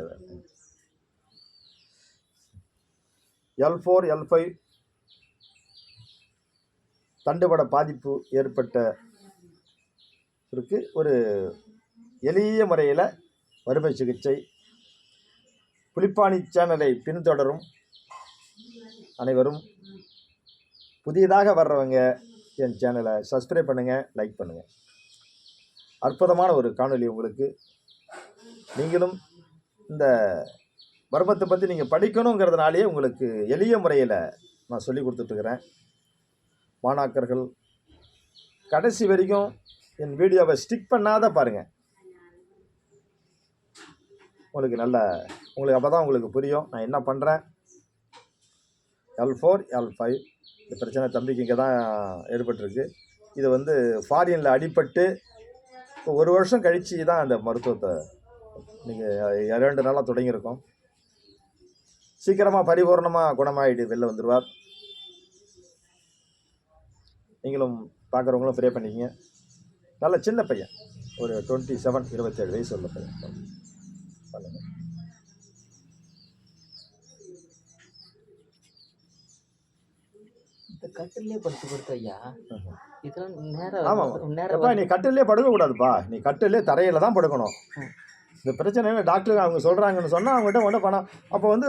தேவை L four L five தண்டுவட பாதிப்பு ஏற்பட்ட இருக்கு ஒரு எளிய முறையில் வறுமை சிகிச்சை புலிப்பாணி சேனலை பின்தொடரும் அனைவரும் புதியதாக வர்றவங்க என் சேனலை சப்ஸ்கிரைப் பண்ணுங்கள் லைக் பண்ணுங்கள் அற்புதமான ஒரு காணொளி உங்களுக்கு. நீங்களும் இந்த மர்மத்தை பற்றி நீங்கள் படிக்கணுங்கிறதுனாலேயே உங்களுக்கு எளிய முறையில் நான் சொல்லி கொடுத்துட்ருக்குறேன். மாணாக்கர்கள் கடைசி வரைக்கும் என் வீடியோவை ஸ்டிக் பண்ணாத பாருங்கள் உங்களுக்கு நல்ல உங்களுக்கு அப்போ தான் உங்களுக்கு புரியும். நான் என்ன பண்ணுறேன் எல் ஃபோர் எல் ஃபைவ் இந்த பிரச்சனை தம்பிக்கு இங்கே தான் ஏற்பட்டிருக்கு. இது வந்து ஃபாரினில் அடிபட்டு இப்போ ஒரு வருஷம் கழித்து தான் அந்த மருத்துவத்தை நீங்கள் இரண்டு நாளாக தொடங்கியிருக்கோம். சீக்கிரமாக பரிபூர்ணமாக குணமாயிட்டு வெளில வந்துடுவார் நீங்களும் பார்க்குறவங்களும் ஃப்ரே பண்ணிக்கிங்க. நல்ல சின்ன பையன். ஒரு டுவெண்ட்டி செவன் இருபத்தேழு வயசு உள்ள பையன். பண்ணுங்க இந்த கட்டிலே படுத்து படுத்து ஐயா. இதெல்லாம். நேரம் நேரம் நீ கட்டிலே படுக்கக்கூடாதுப்பா. நீ கட்டிலே தரையில் தான் படுக்கணும். இந்த பிரச்சனை டாக்டர் அவங்க சொல்கிறாங்கன்னு சொன்னால் அவங்ககிட்ட ஒன்றும் பணம். அப்போ வந்து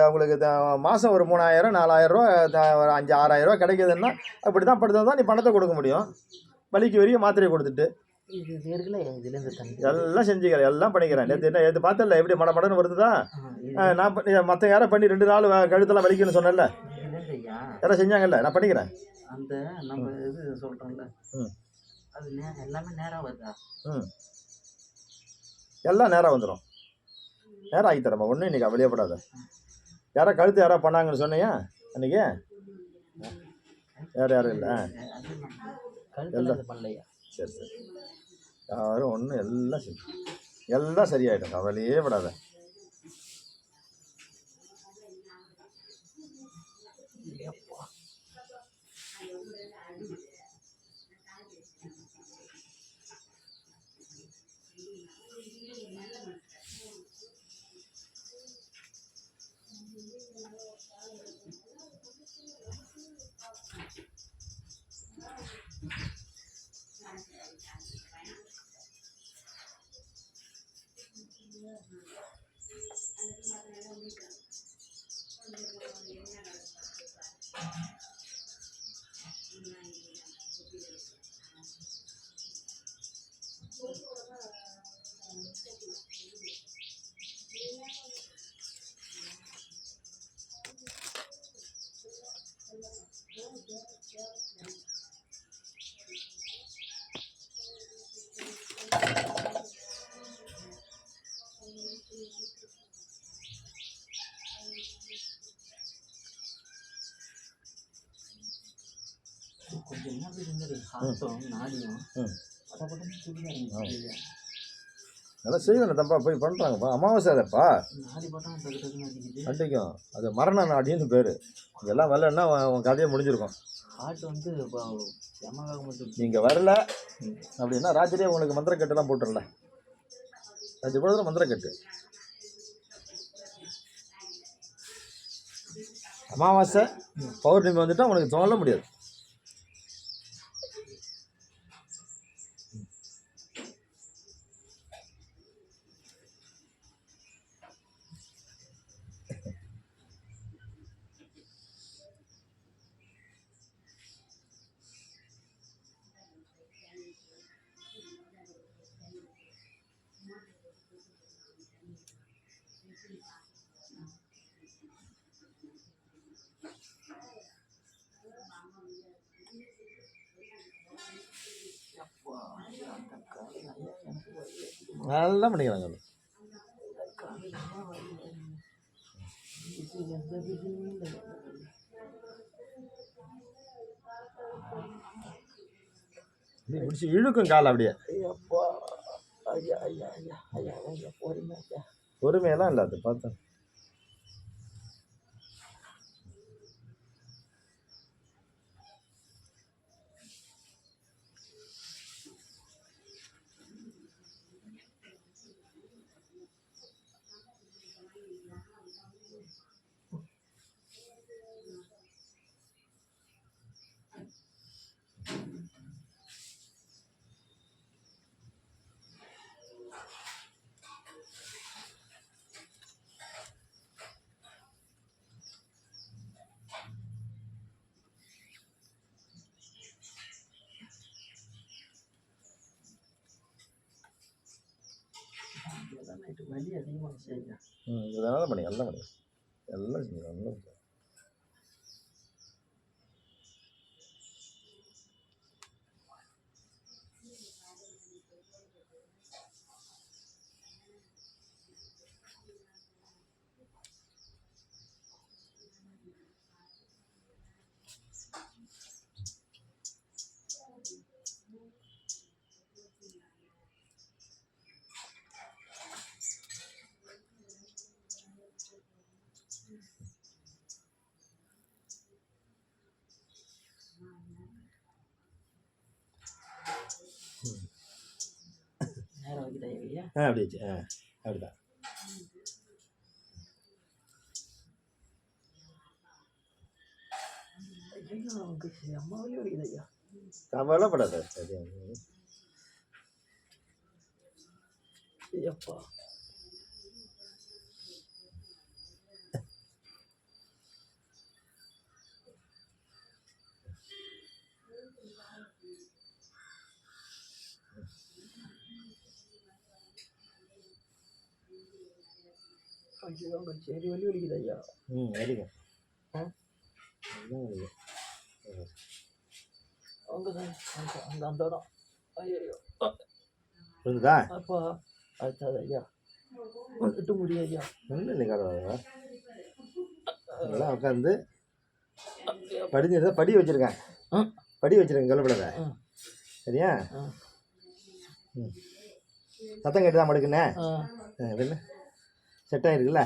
அவங்களுக்கு மாதம் ஒரு மூணாயிரம் நாலாயிரம் ரூபா த- ஒரு அஞ்சு ஆறாயிரம் ரூபா கிடைக்குதுன்னா அப்படி தான் படுத்தா தான் நீ பணத்தை கொடுக்க முடியும். வலிக்கு வரையும் மாத்திரையை கொடுத்துட்டு. எல்லாம் செஞ்சுக்கிறேன் எல்லாம் பண்ணிக்கிறேன். நேற்று என்ன நேற்று பார்த்தல எப்படி மட மடன்னு வருதுதா? நான் பண்ணி மற்ற யாரை பண்ணி ரெண்டு நாள் கழுத்தெல்லாம் வலிக்குன்னு சொன்னேன்ல. யாரும் செஞ்சாங்கல்ல நான் பண்ணிக்கிறேன். அந்த நம்ம இது சொல்கிறோம்ல. அது எல்லாமே நேரம் வருதா? ம். எல்லாம் நேராக வந்துடும் நேரம் ஆகி தரமா ஒன்றும் இன்றைக்கி அவளியப்படாத யாரோ கழுத்து யாரோ பண்ணாங்கன்னு சொன்னியா அன்றைக்கி யார் யாரும் இல்லை. பண்ணலையா? சரி சரி. யாரும் ஒன்றும் எல்லாம் சரி. எல்லாம் சரியாயிடும் கவலையே விடாத எப்பா கொஞ்சம் என்ன ஹார்ட்டும் நாடியும் நல்லா செய்வேன் தம்பா போய் பண்ணுறாங்கப்பா அமாவாசை அதப்பா. கண்டிக்கும் அது மரண நாடின்னு பேர். இதெல்லாம் வரலன்னா உன் கதையை முடிஞ்சிருக்கும். ஹார்ட் வந்து நீங்கள் வரல அப்படின்னா ராத்திரியே உங்களுக்கு மந்திரக்கட்டுலாம் போட்டுடல அஞ்சு பொழுதுல மந்திரக்கட்டு அமாவாசை பௌர்ணமி வந்துட்டா உனக்கு தோணல முடியாது. நல்லா பண்ணிக்கிறாங்க பிடிச்சி இழுக்கும் கால் அப்படியே. ஐயப்பா ஐயா ஐயா ஐயா ஐயா ஐயா போறீங்க ஐயா பொறுமையெல்லாம் இல்லை அது பார்த்தேன் நைட்டு வலி அதிகமாகிடுச்சு ஐயா ம் இதனால பண்ணி எல்லாம் பண்ணி எல்லாம் செஞ்சு ஆ அப்படி வச்சு ஆ அப்படிதான். கவலைப்படாத சரி ஐயப்பா. ஐயோ சரி வலி வலிக்குது ஐயா. ம் வலிக்கும் ஆ? வலிக்கும் அவங்க தான் அந்த அந்த அந்த இடம். ஐயோ புரிஞ்சுதா? அப்பா அடுத்தது ஐயா. வந்துட்டு முடியும் ஐயா. ஒன்றும் இல்லை கவலை அதெல்லாம் உட்காந்து படிஞ்சதை படி வச்சுருக்கேன். படி வச்சுருக்கேன் கவலைப்படாத. சரியா? ம். சத்தம் கேட்டு தான் மடுக்குண்ணே என்ன செட் ஆகிருக்குல்ல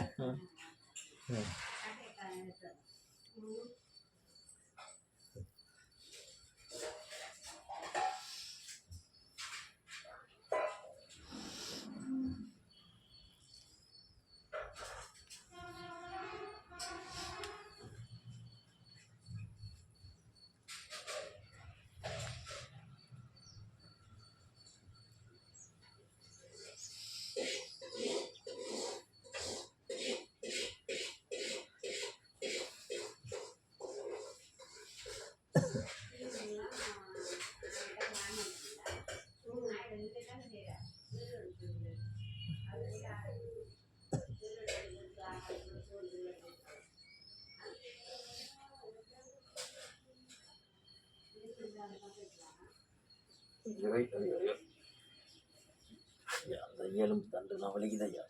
அந்த எலும்பு தண்டு நான் வலிக்குது ஐயா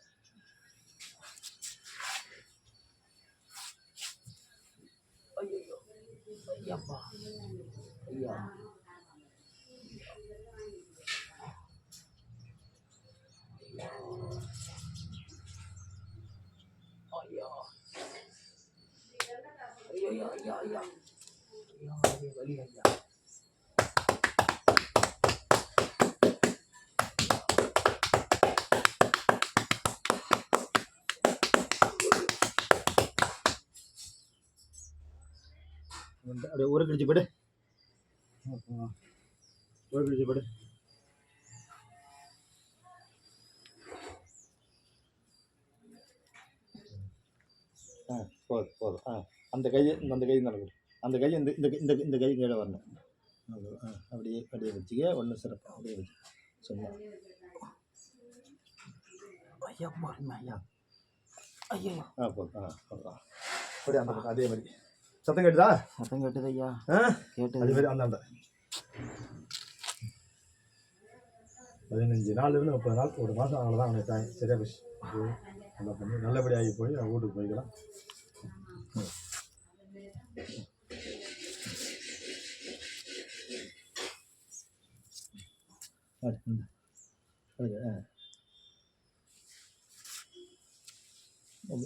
ஐயோ ஐயப்பா ஐயா. ஐயா ஐயோ ஐயா ஐயா ஐயா ஐயா வலி ஐயா. வந்து அப்படியே ஒரு கழிச்சு போடு. ஒரு கழிச்சு போடு. ஆ போதும் போதும். ஆ அந்த கையை இந்த அந்த கை நடக்குது அந்த கை இந்த இந்த இந்த இந்த கை கீழே வரணும். ஆ அப்படியே அப்படியே வச்சுக்க. ஒன்றும் சிறப்பு அப்படியே வச்சு. சும்மா. ஐயா ஐயா ஐயோ. ஆ போதும். ஆ போதும். அப்படியே அந்த அதே மாதிரி. சத்தம் கேட்டுதா? சத்தம் கேட்டது ஐயா ஆ? கேட்டது. அதே மாதிரி அந்த பதினஞ்சு நாள்லேருந்து முப்பது நாள் ஒரு மாதம் அவ்வளோதான் அவனுக்கு டைம் சரியா போச்சு. நல்லா பண்ணி நல்லபடியாகி போய் அவன் வீட்டுக்கு போய்க்கலாம்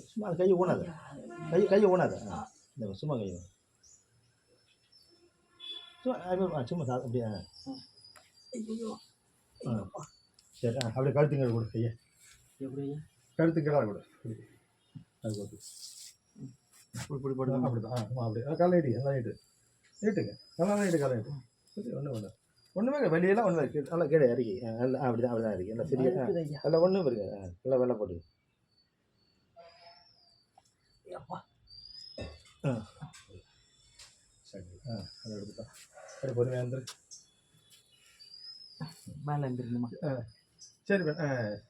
சும்மா கையை ஊனாத. கை கையை ஊனாத. இந்த சும்மா கையை ஊனாத. சும்மா சும்மா சா அப்படியே. சரி அப்படியே கழுத்துங்க கொடு ஐயா கழுத்துக்கடா கொடு. அது கொடு இப்படி இப்படி ஆ, போடுங்க அப்படிதான் ஆ ஆமாம் அப்படி காலை நீட்டு நல்லா நீட்டு நீட்டுங்க நல்லா காலை நீட்டு சரி ஒன்றும் ஒன்று ஒன்றுமே இல்லை வெளியெல்லாம் ஒன்றும் இருக்குது நல்லா கீழே இறக்கி நல்லா அப்படி தான் அப்படி தான் இறக்கி நல்லா இருக்குது ஐயா நல்லா ஒன்றும் இருக்கு ஆ நல்லா வெள்ளை போட்டு அப்பா ஆ சரி ஆ அதை எடுத்துக்கலாம் சரி பொறுமையாக இருந்து மேலே இருந்துருணுமா சரி மேடம் ஆ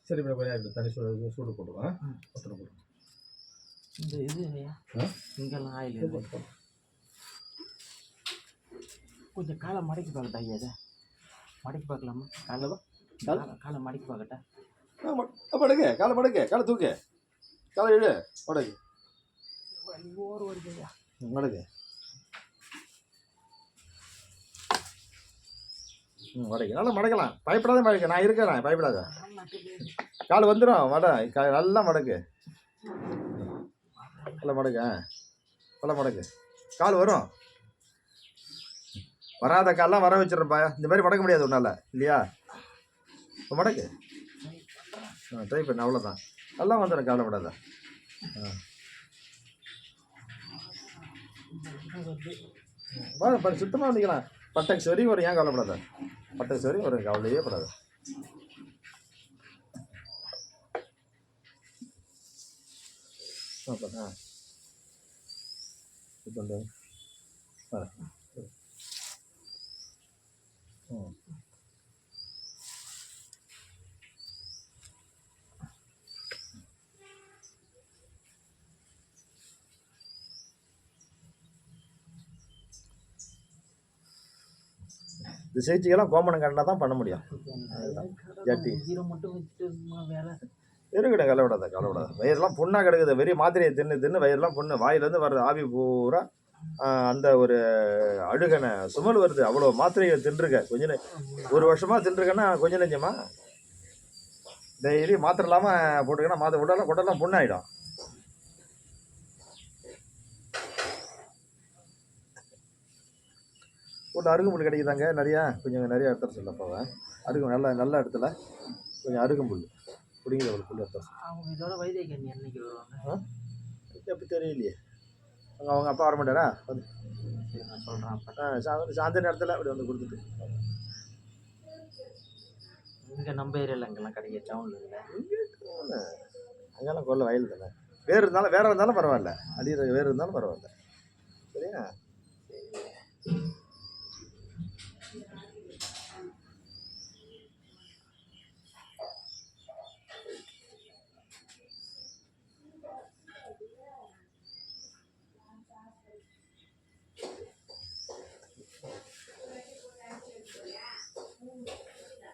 சரி மேடம் கொஞ்சம் இப்படி தண்ணி சூடு சூடு போட்டுருவோம் ஒத்தனை போடுவோம் இந்த இது ஆ? இங்கெல்லாம் ஆயில் கொஞ்சம் காலை மடக்கி பார்க்கட்டா ஐயா இதை மடக்கி பார்க்கலாமா காலை கால்? மடக்கி பார்க்கட்டா படுக்கு காலை படுக்கு காலை தூக்கு காலை இழு படுக்கு வலி ஓர் வருது மடக்கு ம் மடக்கு. நல்லா மடக்கலாம். பயப்படாத மடக்க. நான் இருக்கிறேன் பயப்படாத. கால் வந்துடும் மட கா- நல்லா மடக்கு. நல்லா மடக்கு ஆ. நல்லா மடக்கு. கால் வரும். வராத கால்லாம் வர வச்சிடுறப்பா இந்த மாதிரி மடக்க முடியாது உன்னால். இல்லையா? இப்போ மடக்கு. ஆ ட்ரை பண்ண. அவ்வளோதான் நல்லா வந்துடும் கவலைப்படாத ஆ. வா சுத்தமாக பண்ணிக்கலாம் பட்டக்ஸ் வரையும் வரும் ஏன் கவலைப்படாத? பட்டக்கு வரையும் வரும் கவலையே படாத. ஆ பண்ணு, ஆ ஆ. ம் இந்த சிகிச்சைக்கெல்லாம் கோமணம் கண்டா தான் பண்ண முடியும். ஜட்டி. சும்மா வேலை இருக்கட்டும் கவலைப்படாத கவலைப்படாத வயிறுலாம் புண்ணாக கிடக்குது. வெறிய மாத்திரையை தின்னு தின்னு வயிறுலாம் புண்ணு. வாயிலேருந்து வர்ற ஆவி பூரா அந்த ஒரு அழுகனை சுமல் வருது. அவ்வளோ மாத்திரையை தின்றுருக்க. கொஞ்ச ஒரு வருஷமாக தின்றுருக்கேன்னா கொஞ்சம் நெஞ்சமா? டெய்லி மாத்திரை இல்லாமல் போட்டுக்கன்னா மாத்திரை உடலாம் உடலாம் புண்ணாயிடும். ஒன்று அருகம்புல் கிடைக்குதாங்க? நிறையா? கொஞ்சம் நிறைய இடத்துல சொல்லப்பாவ அருகு நல்ல நல்ல இடத்துல கொஞ்சம் அருகம்புல் பிடிங்கிற ஒரு புல் எடுத்து அவங்க இதோட வைத்தியக்கண்ணி என்னைக்கு வருவாங்க? எப்படி தெரியலையே. அவங்க அவங்க அப்பா வர மாட்டாரா வந்து. சரி நான் சொல்கிறேன் அப்போ. ஆ, சாயந்தர நேரத்தில் அப்படி வந்து கொடுத்துட்டு. இங்கே நம்ம ஏரியாவில் இங்கெல்லாம் கிடைக்க டவுனில் இல்லை. அங்கெல்லாம் கொல்ல வயல் தானே. வேறு இருந்தாலும் வேற இருந்தாலும் பரவாயில்ல. அடியில் வேறு இருந்தாலும் பரவாயில்ல. சரியா?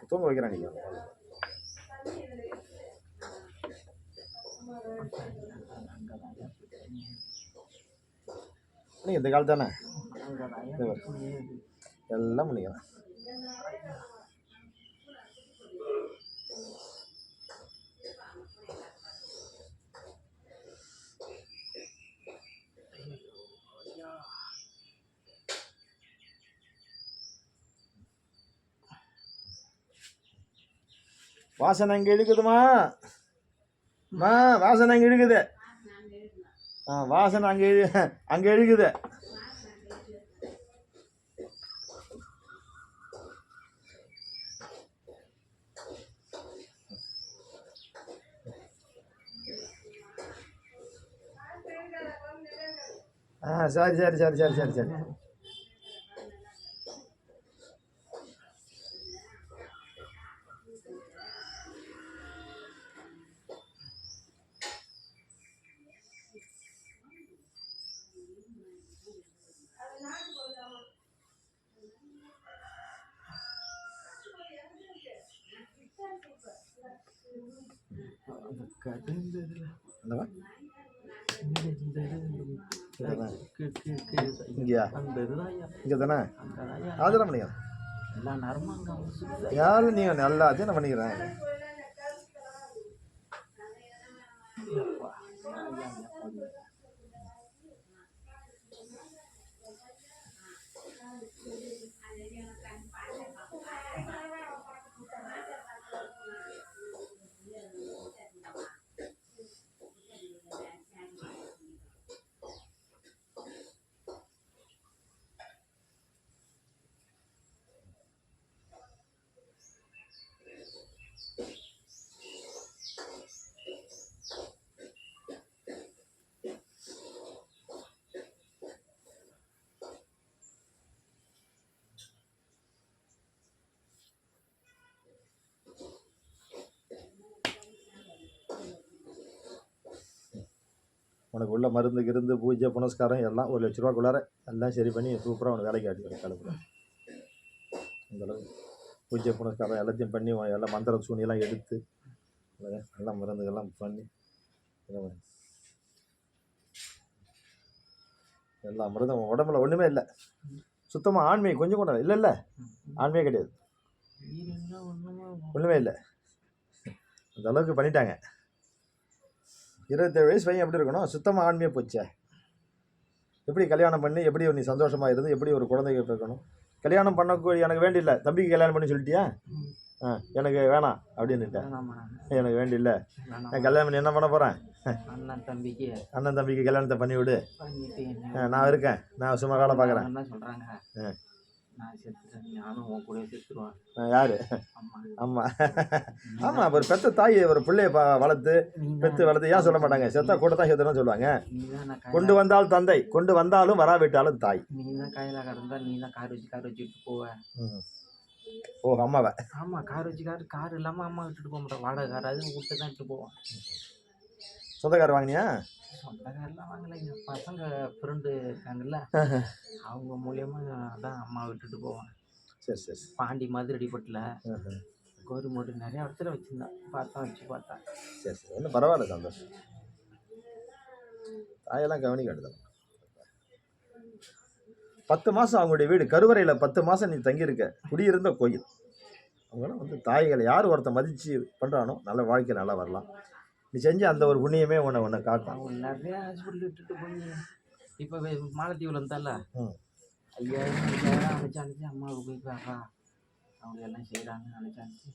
தூங்க வைக்கிறேன் நீங்கள் நீங்கள் இந்த காலத்து தானே எல்லாம் பண்ணிக்கலாம் வாசனை அங்கே இழுக்குதுமா? மா வாசனை அங்கே இழுக்குது. ஆ வாசனை அங்கே அங்கே இழுக்குது. ஆ சரி சரி சரி சரி சரி சரி இந்த இதில் என்னவா இந்த இந்த இது இதுதானே? கீழ் கீழ் கீழ் side. இங்கேயா அந்த இதுதான் ஐயா இங்கே தானே அந்த ஐயா. அதெல்லாம் சுத்துதா. யாரும் நீங்கள் எல்லாத்தையும் நான் பண்ணிக்கிறேன்? உனக்கு உள்ள மருந்து கிருந்து பூஜை புனஸ்காரம் எல்லாம் ஒரு லட்ச ரூபாக்குள்ளார எல்லாம் சரி பண்ணி சூப்பராக உனக்கு வேலைக்கு ஆட்டி கலப்புறேன் அந்தளவுக்கு பூஜை புனஸ்காரம் எல்லாத்தையும் பண்ணி எல்லாம் மந்திர சூனியெல்லாம் எடுத்து எல்லாம் மருந்துகள்லாம் பண்ணி எல்லாம் எல்லா மருந்தும் உடம்புல ஒன்றுமே இல்லை. சுத்தமாக ஆண்மையை கொஞ்சம் கூட இல்லை இல்லை. ஆண்மையே கிடையாது. ஒன்றுமே இல்லை. அந்த அளவுக்கு பண்ணிட்டாங்க. இருபத்தேழு வயசு பையன் எப்படி இருக்கணும்? சுத்தமாக ஆண்மையாக போச்சே. எப்படி கல்யாணம் பண்ணி எப்படி நீ சந்தோஷமாக இருந்து எப்படி ஒரு குழந்தைங்க பிறக்கணும் கல்யாணம் பண்ணக்கூடிய எனக்கு வேண்டியில்ல. தம்பிக்கு கல்யாணம் பண்ணி சொல்லிட்டியா. ஆ எனக்கு வேணாம் அப்படின்னுட்டேன் எனக்கு வேண்டியில்ல. நான் கல்யாணம் பண்ணி என்ன பண்ண போகிறேன் அண்ணன் தம்பிக்கு. அண்ணன் தம்பிக்கு கல்யாணத்தை பண்ணி விடு பண்ணிட்டு ஆ, என்ன நான் இருக்கேன். நான் சும்மா வேலை பார்க்குறேன். ஆ. நான் செத்துட்டேன். நானும் உன் கூட செத்துருவேன். யார்? ஒரு பெத்த தாய் ஒரு பிள்ளைய வளர்த்து பெத்து வளர்த்து ஏன் சொல்ல மாட்டாங்க? செத்தா கூட தான் செத்துறோம்னு சொல்லுவாங்க கொண்டு வந்தால் தந்தை கொண்டு வந்தாலும் வராவிட்டாலும் தாய். நீ தான் கையில கடந்தா நீ தான் கார் வச்சு கார் வச்சுட்டு போவ. ஓ அம்மாவை. ஆமா கார் வச்சு கார் கார் இல்லாம அம்மா விட்டுட்டு போக மாட்டேன் வாடகை கார் அது விட்டு தான் இட்டு போவான். சொந்தக்காரர் வாங்கினியா? சொந்த கார்லாம் வாங்கல. எங்க பசங்க ஃப்ரெண்டு இருக்காங்கல்ல அவங்க மூலியமா தான் அம்மா விட்டுட்டு போவான் சரி சரி. பாண்டி மதுரடிப்பட்டில். கோரிமோடு நிறைய இடத்துல வச்சிருந்தேன் பார்த்தா வச்சு பார்த்தேன் சரி சரி. ஒன்றும் பரவாயில்ல சந்தோஷம். தாயெல்லாம் கவனிக்க வேண்டியது பத்து மாதம் அவங்களுடைய வீடு கருவறையில் பத்து மாதம் நீ தங்கியிருக்க. குடியிருந்த கோயில். அவங்களாம் வந்து தாய்களை யார் ஒருத்தன் மதித்து பண்ணுறானோ நல்ல வாழ்க்கை நல்லா வரலாம். நீ செஞ்ச அந்த ஒரு புண்ணியமே உன்னை உன்னை காட்டும் நிறைய ஹாஸ்பிட்டல் விட்டுட்டு போய் இப்போ மாலத்தீவில் இருந்தால. ஐயாயிரம் ஐயாயிரம் அனுப்பிச்சு அனுப்பிச்சு அம்மாவுக்கு போய் பாக்கா அவங்க எல்லாம் செய்கிறாங்கன்னு நினச்சி அனுப்பிச்சு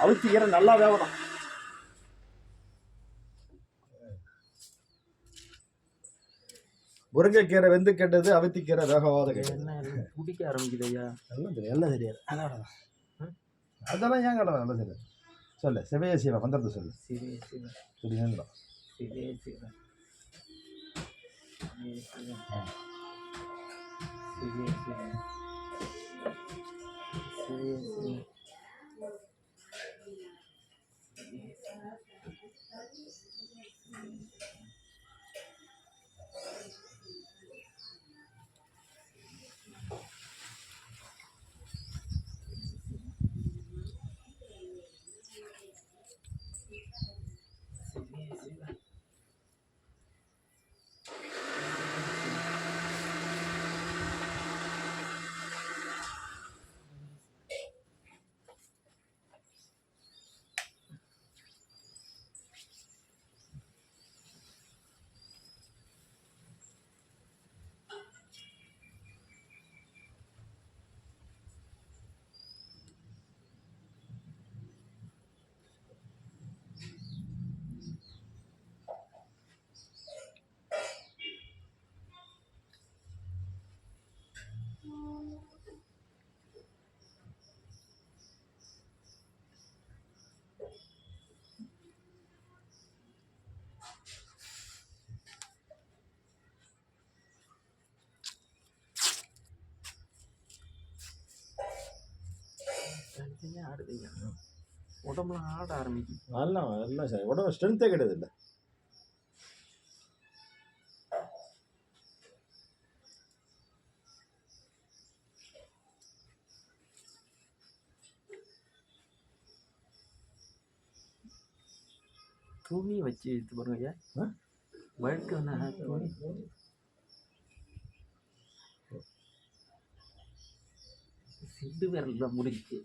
அழுத்திக்கிற நல்லா வேகணும் முருங்கைக்கீரை வெந்து கெட்டது அவித்திக்கீரை வேகவாத கெட்டது. என்ன எல்லாம் பிடிக்க ஆரம்பிக்குது ஐயா எல்லாம் தெரியும் எல்லாம் தெரியாது. அதெல்லாம் ஏன் கடை நல்லா தெரியாது. சொல்லு சிவைய சிவா மந்திரத்தை சொல்லு. சிவே சிவ புரியுதுங்களா சிவே சிவ சிவே சிவ சிவே சிவ சிவே ஆடுதுங்க. உடம்புலாம் ஆட ஆரம்பிக்கும் நல்லா எல்லாம் சரி. உடம்பு ஸ்ட்ரென்த்தே கிடையாது இல்லை துணி வச்சு எடுத்து பாருங்க ஐயா? வழுக்குன்னா துணி. சிண்டு விரல் தான் முடிஞ்சுச்சு